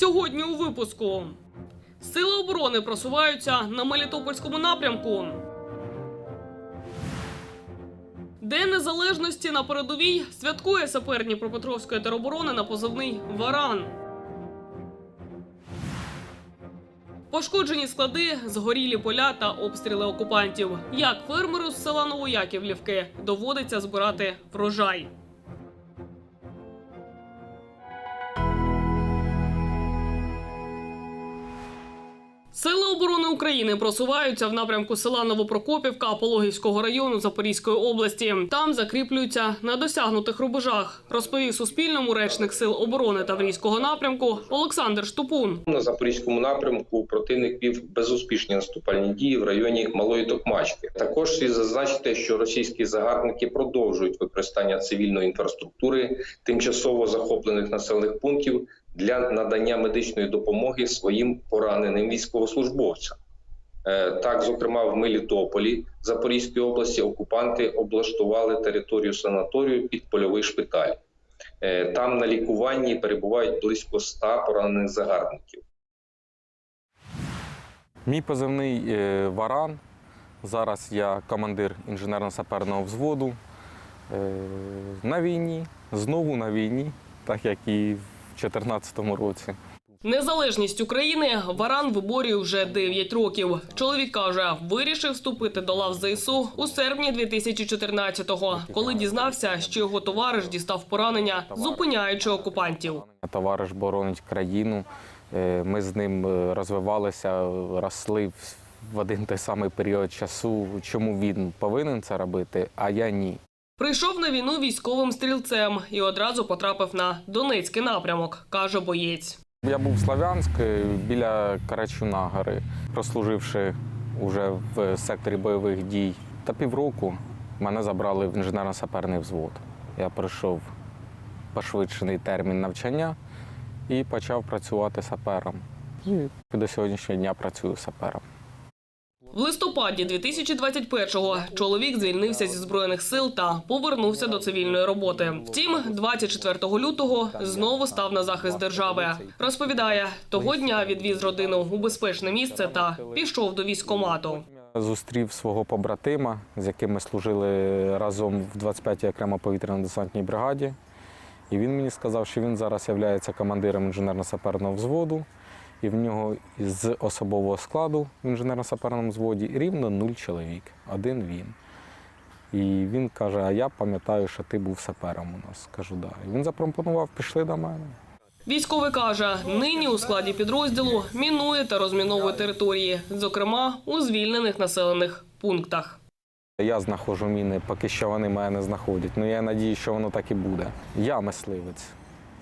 Сьогодні у випуску сили оборони просуваються на Мелітопольському напрямку. День незалежності на передовій святкує сапер Дніпропетровської тероборони на позивний Варан. Пошкоджені склади, згорілі поля та обстріли окупантів. Як фермеру з села Новояківлівки доводиться збирати врожай. України просуваються в напрямку села Новопрокопівка Пологівського району Запорізької області. Там закріплюються на досягнутих рубежах. Розповів Суспільному речник сил оборони Таврійського напрямку Олександр Штупун. На запорізькому напрямку противник вів безуспішні наступальні дії в районі Малої Токмачки. Також слід зазначити, що російські загарбники продовжують використання цивільної інфраструктури тимчасово захоплених населених пунктів для надання медичної допомоги своїм пораненим військовослужбовцям. Е, Так, зокрема, в Мелітополі Запорізької області окупанти облаштували територію санаторію під польовий шпиталь. Е, Там на лікуванні перебувають близько 100 поранених загарбників. Мій позивний е, Варан. Зараз я командир інженерно-саперного взводу. На війні, знову на війні, так як і в 2014 році. Незалежність України Варан виборює вже 9 років. Чоловік каже, вирішив вступити до лав ЗСУ у серпні 2014-го, коли дізнався, що його товариш дістав поранення, зупиняючи окупантів. Товариш боронить країну. Е, Ми з ним е, розвивалися, росли в- в один той самий період часу. Чому він повинен це робити, а я ні. Прийшов на війну військовим стрільцем і одразу потрапив на Донецький напрямок, каже боєць. Я був в Славянськ біля Карачуна гори, прослуживши уже в секторі бойових дій та півроку, мене забрали в інженерно-саперний взвод. Я пройшов пошвидшений термін навчання і почав працювати сапером. І до сьогоднішнього дня працюю сапером. В листопаді 2021-го чоловік звільнився зі збройних сил та повернувся до цивільної роботи. Втім, 24 лютого знову став на захист держави. Розповідає, того дня відвіз родину у безпечне місце та пішов до військкомату. Зустрів свого побратима, з яким ми служили разом в 25-й окремо повітряно-десантній бригаді. І він мені сказав, що він зараз є командиром інженерно-саперного взводу, і в нього з особового складу в інженерно-саперному взводі рівно нуль чоловік, один він. І він каже: А я пам'ятаю, що ти був сапером у нас. Кажу, да. І він запропонував, пішли до мене. Військовий каже, нині у складі підрозділу мінує та розміновує території, зокрема у звільнених населених пунктах. Я знаходжу міни, поки що вони мене не знаходять. Ну я надію, що воно так і буде. Я мисливець,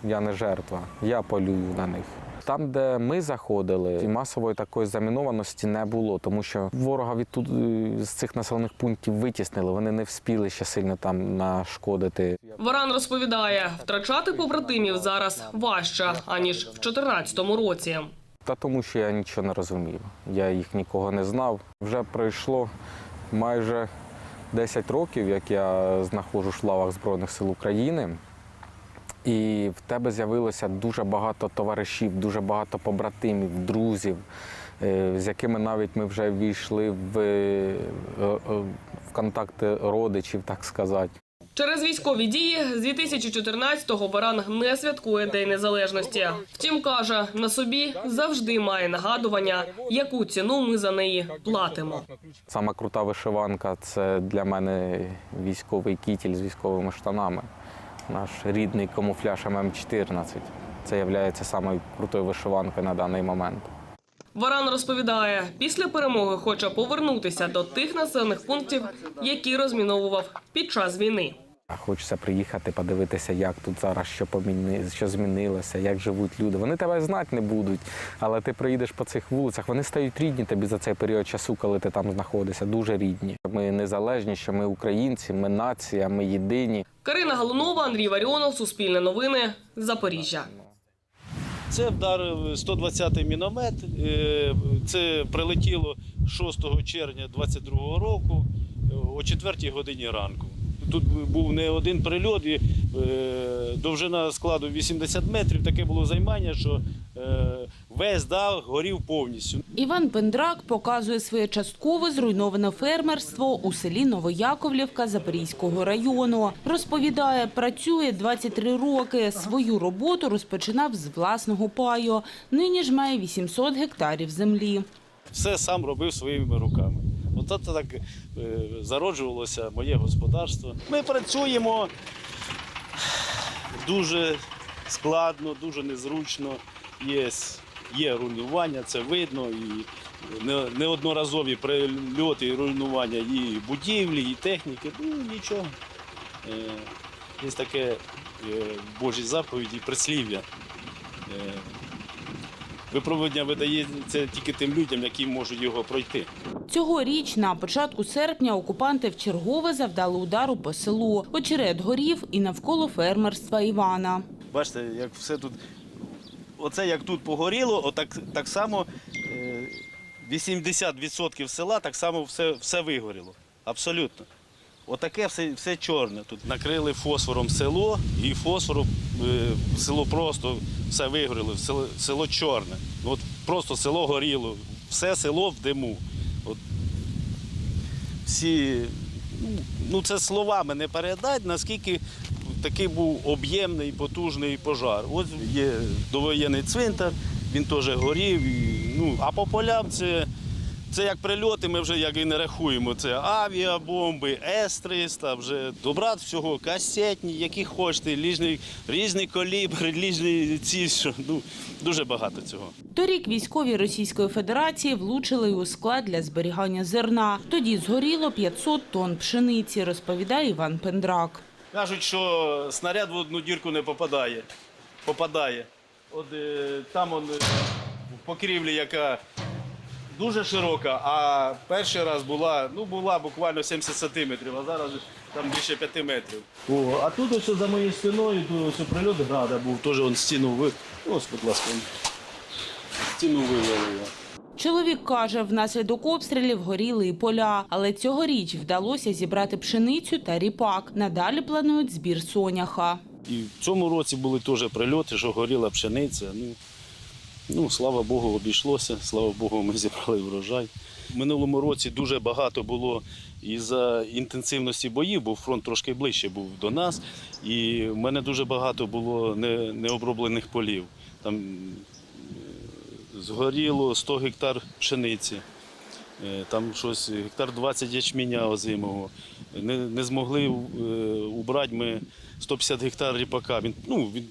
я не жертва, я полюю на них. Там, де ми заходили, і масової такої замінованості не було, тому що ворога відтуд е, з цих населених пунктів витіснили. Вони не вспіли ще сильно там нашкодити. Варан розповідає, втрачати побратимів зараз важче аніж в 2014 році. Та тому, що я нічого не розумів. Я їх нікого не знав. Вже пройшло майже 10 років, як я знаходжусь в лавах Збройних сил України. І в тебе з'явилося дуже багато товаришів, дуже багато побратимів, друзів, е, з якими навіть ми вже війшли в, е, е, в контакти родичів, так сказати. Через військові дії з 2014-го Баран не святкує День Незалежності. Втім, каже, на собі завжди має нагадування, яку ціну ми за неї платимо. Сама крута вишиванка це для мене військовий кітіль з військовими штанами. Наш рідний камуфляж ММ-14. Це є самою крутою вишиванкою на даний момент. Варан розповідає, після перемоги хоче повернутися до тих населених пунктів, які розміновував під час війни. Хочеться приїхати, подивитися, як тут зараз що поміни, що змінилося, як живуть люди. Вони тебе знати не будуть, але ти приїдеш по цих вулицях. Вони стають рідні тобі за цей період часу, коли ти там знаходишся. Дуже рідні. Ми незалежні, що ми українці, ми нація, ми єдині. Карина Галунова, Андрій Варіонов, Суспільне новини, Запоріжжя. Це вдарив 120-й міномет. Е, Це прилетіло 6 червня 22-го року е, о 4 годині ранку. Тут був не один прильот, і е, довжина складу 80 метрів. Таке було займання, що е, весь дах горів повністю. Іван Пендрак показує своє частково зруйноване фермерство у селі Новояковлівка Запорізького району. Розповідає, працює 23 роки. Свою роботу розпочинав з власного паю. Нині ж має 800 гектарів землі. Все сам робив своїми руками. От так е, зароджувалося моє господарство. Ми працюємо дуже складно, дуже незручно. Є, є руйнування, це видно. І неодноразові прильоти і руйнування і будівлі, і техніки. Ну нічого. Е, Є таке е, в Божій заповіді прислів'я. Випробування видається тільки тим людям, які можуть його пройти. Цьогоріч на початку серпня окупанти вчергове завдали удару по селу. Очерет горів і навколо фермерства Івана. Бачите, як все тут. Оце як тут погоріло, отак так само е, 80% села так само все, все вигоріло. Абсолютно. Отаке все, все чорне. Тут накрили фосфором село, і фосфором е, село просто все вигоріло, село, село чорне. От просто село горіло, все село в диму. Всі, ну, ну це словами не передать, наскільки такий був об'ємний, потужний пожар. Ось є довоєнний цвинтар, він теж горів. І, ну, а по полям це, це як прильоти, ми вже як і не рахуємо. Це авіабомби, С-300, вже добрат всього, касетні, які хочете, різний, різний калібр, різні ці, що, ну, дуже багато цього. Торік військові Російської Федерації влучили у склад для зберігання зерна. Тоді згоріло 500 тонн пшениці, розповідає Іван Пендрак. Кажуть, що снаряд в одну дірку не попадає. Попадає. От е, там он, е, покрівлі, яка дуже широка, а перший раз була, ну, була буквально 70 сантиметрів, а зараз там більше 5 метрів. О, а тут ось за моєю спиною то, ось прильот града був, теж он стіну ви. Ось, будь ласка, стіну вивели. Чоловік каже, внаслідок обстрілів горіли і поля, але цьогоріч вдалося зібрати пшеницю та ріпак. Надалі планують збір соняха. І в цьому році були теж прильоти, що горіла пшениця. Ну, ну, слава Богу, обійшлося. Слава Богу, ми зібрали врожай. Минулому році дуже багато було із-за інтенсивності боїв, бо фронт трошки ближче був до нас. І в мене дуже багато було необроблених полів. Там е, згоріло 100 гектар пшениці. Е, Там щось гектар 20 ячменя озимого. Не, не змогли е, убрати ми 150 гектар ріпака. Він, ну, він,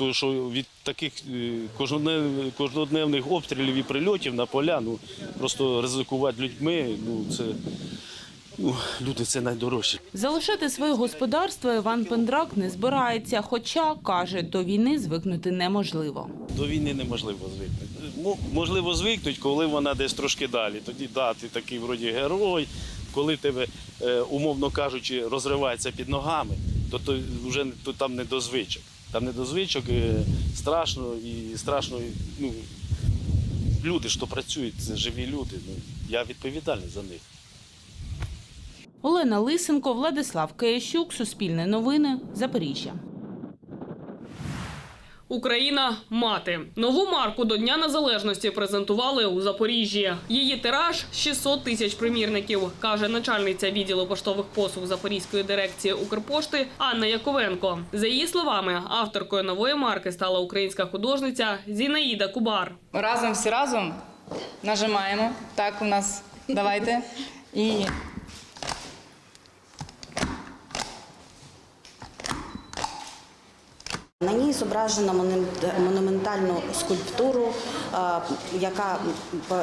то, що від таких е, кожнодневних обстрілів і прильотів на поля, ну, просто ризикувати людьми, ну, це, ну, люди це найдорожче. Залишати своє господарство Іван Пендрак не збирається, хоча, каже, до війни звикнути неможливо. До війни неможливо звикнути. Мо- Можливо, звикнуть, коли вона десь трошки далі. Тоді да, ти такий вроді герой. Коли тебе, е, умовно кажучи, розривається під ногами, то, то вже то там не до звичок. Там не до звичок е, страшно і страшно. Ну, люди, що працюють, це живі люди. Ну, я відповідальний за них. Олена Лисенко, Владислав Киящук, Суспільне новини, Запоріжжя. Україна мати нову марку до Дня Незалежності презентували у Запоріжжі. Її тираж 600 тисяч примірників, каже начальниця відділу поштових послуг Запорізької дирекції Укрпошти Анна Яковенко. За її словами, авторкою нової марки стала українська художниця Зінаїда Кубар. Разом всі разом нажимаємо. Так, у нас давайте. І На ній зображено монументальну скульптуру, е, яка е,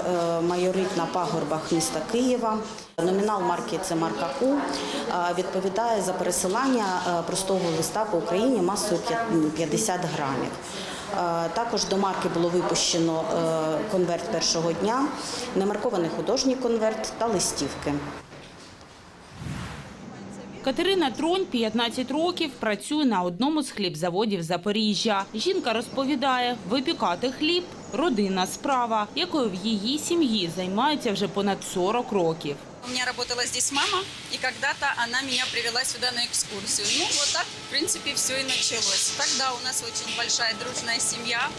майорить на пагорбах міста Києва. Номінал марки це марка У. Е, Відповідає за пересилання простого листа по Україні масою п'ят- 50 грамів. Також до марки було випущено конверт першого дня, немаркований художній конверт та листівки. Катерина Тронь 15 років працює на одному з хлібзаводів Запоріжжя. Жінка розповідає, випікати хліб – родинна справа, якою в її сім'ї займаються вже понад 40 років. У меня работала здесь мама, и когда-то она меня привела сюда на экскурсию. Ну, вот так, в принципе, все и началось. Тогда у нас очень большая дружная семья.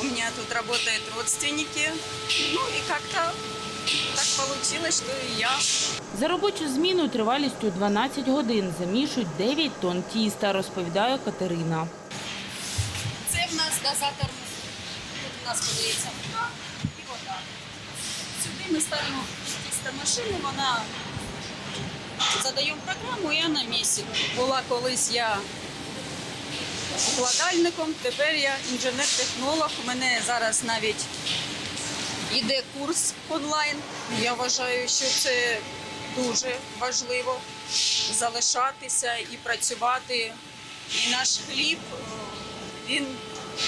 У меня тут работают родственники. Ну и как-то получилось, что и я. За робочу зміну тривалістю 12 годин замішують 9 тонн тіста, розповідає Катерина. Це в нас дозатор. Тут у нас подається мука і вода. Сюди ми ставимо тістомашину, вона задаємо програму і вона місяць. Була колись я укладальником, тепер я інженер-технолог. У мене зараз навіть іде курс онлайн. Я вважаю, що це дуже важливо залишатися і працювати. І наш хліб е, він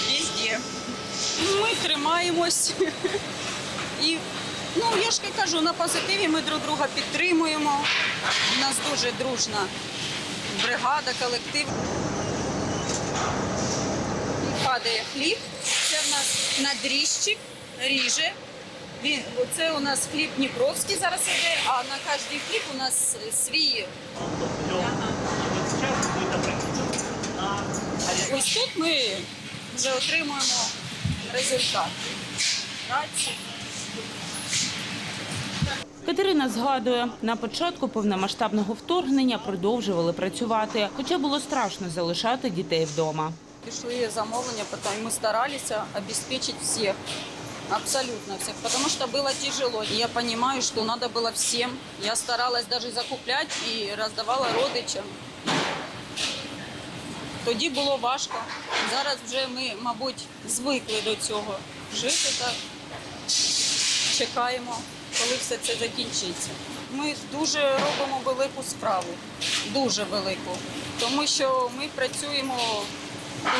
везде. Ми тримаємось. І ну я ж кажу, на позитиві ми друг друга підтримуємо. У нас дуже дружна бригада, колектив. Падає хліб. Це в нас надріжчик, ріже. Він, це у нас хліб Дніпровський зараз іде, а на кожний хліб у нас свій. Ось тут ми вже отримуємо результат. Катерина згадує, на початку повномасштабного вторгнення продовжували працювати, хоча було страшно залишати дітей вдома. Пішли замовлення, потім ми старалися обеспечить всіх. Абсолютно всех, потому что было тяжело. И я понимаю, что надо было всем. Я старалась даже закуплять и роздавала родичам. Тоді було важко. Зараз вже ми, мабуть, звикли до цього. Жити так, чекаємо, коли все це закінчиться. Ми дуже робимо велику справу, дуже велику, тому що ми працюємо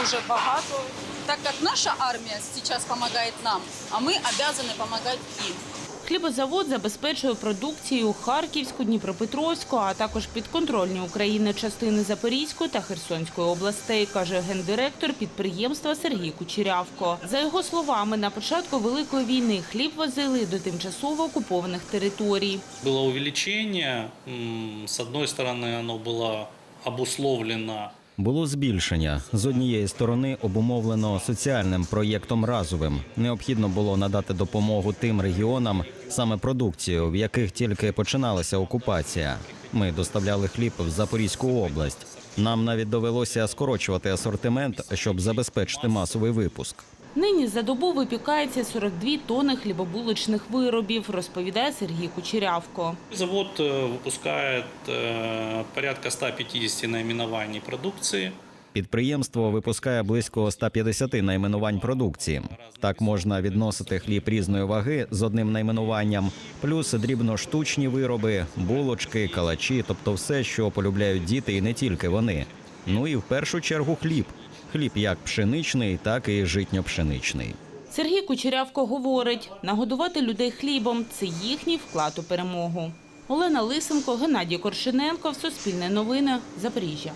дуже багато, так як наша армія зараз допомагає нам, а ми обов'язані допомагати їм. Хлібозавод забезпечує продукцією Харківську, Дніпропетровську, а також підконтрольні України частини Запорізької та Херсонської областей, каже гендиректор підприємства Сергій Кучерявко. За його словами, на початку великої війни хліб возили до тимчасово окупованих територій. было увеличение. М, С одной стороны, оно было обусловлено було збільшення з однієї сторони обумовлено соціальним проєктом разовим. Необхідно було надати допомогу тим регіонам, саме продукцію, в яких тільки починалася окупація. Ми доставляли хліб в Запорізьку область. Нам навіть довелося скорочувати асортимент, щоб забезпечити масовий випуск. Нині за добу випікається 42 тони хлібобулочних виробів, розповідає Сергій Кучерявко. Завод э, выпускает э, порядка 150 наименований продукции. Підприємство випускає близько 150 найменувань продукції. Так можна відносити хліб різної ваги з одним найменуванням, плюс дрібноштучні вироби, булочки, калачі, тобто все, що полюбляють діти, і не тільки вони. Ну і в першу чергу хліб. Хліб як пшеничний, так і житньо-пшеничний. Сергій Кучерявко говорить, нагодувати людей хлібом – це їхній вклад у перемогу. Олена Лисенко, Геннадій Коршиненко, Суспільне новини, Запоріжжя.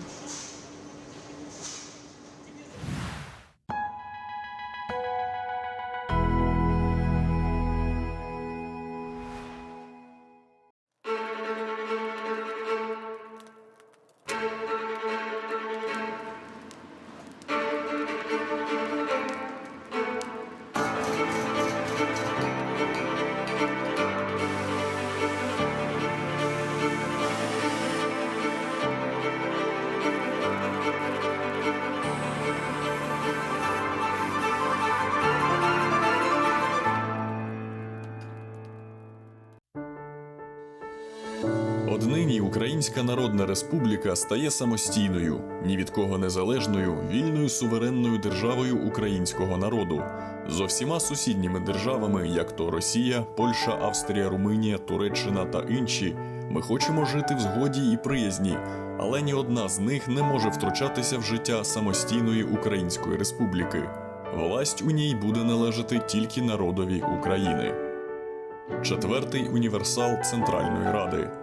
Однині Українська Народна Республіка стає самостійною, ні від кого незалежною, вільною суверенною державою українського народу зо всіма сусідніми державами, як то Росія, Польща, Австрія, Румунія, Туреччина та інші. Ми хочемо жити в згоді і приязні, але ні одна з них не може втручатися в життя самостійної Української Республіки. Власть у ній буде належати тільки народові України. Четвертий універсал Центральної Ради.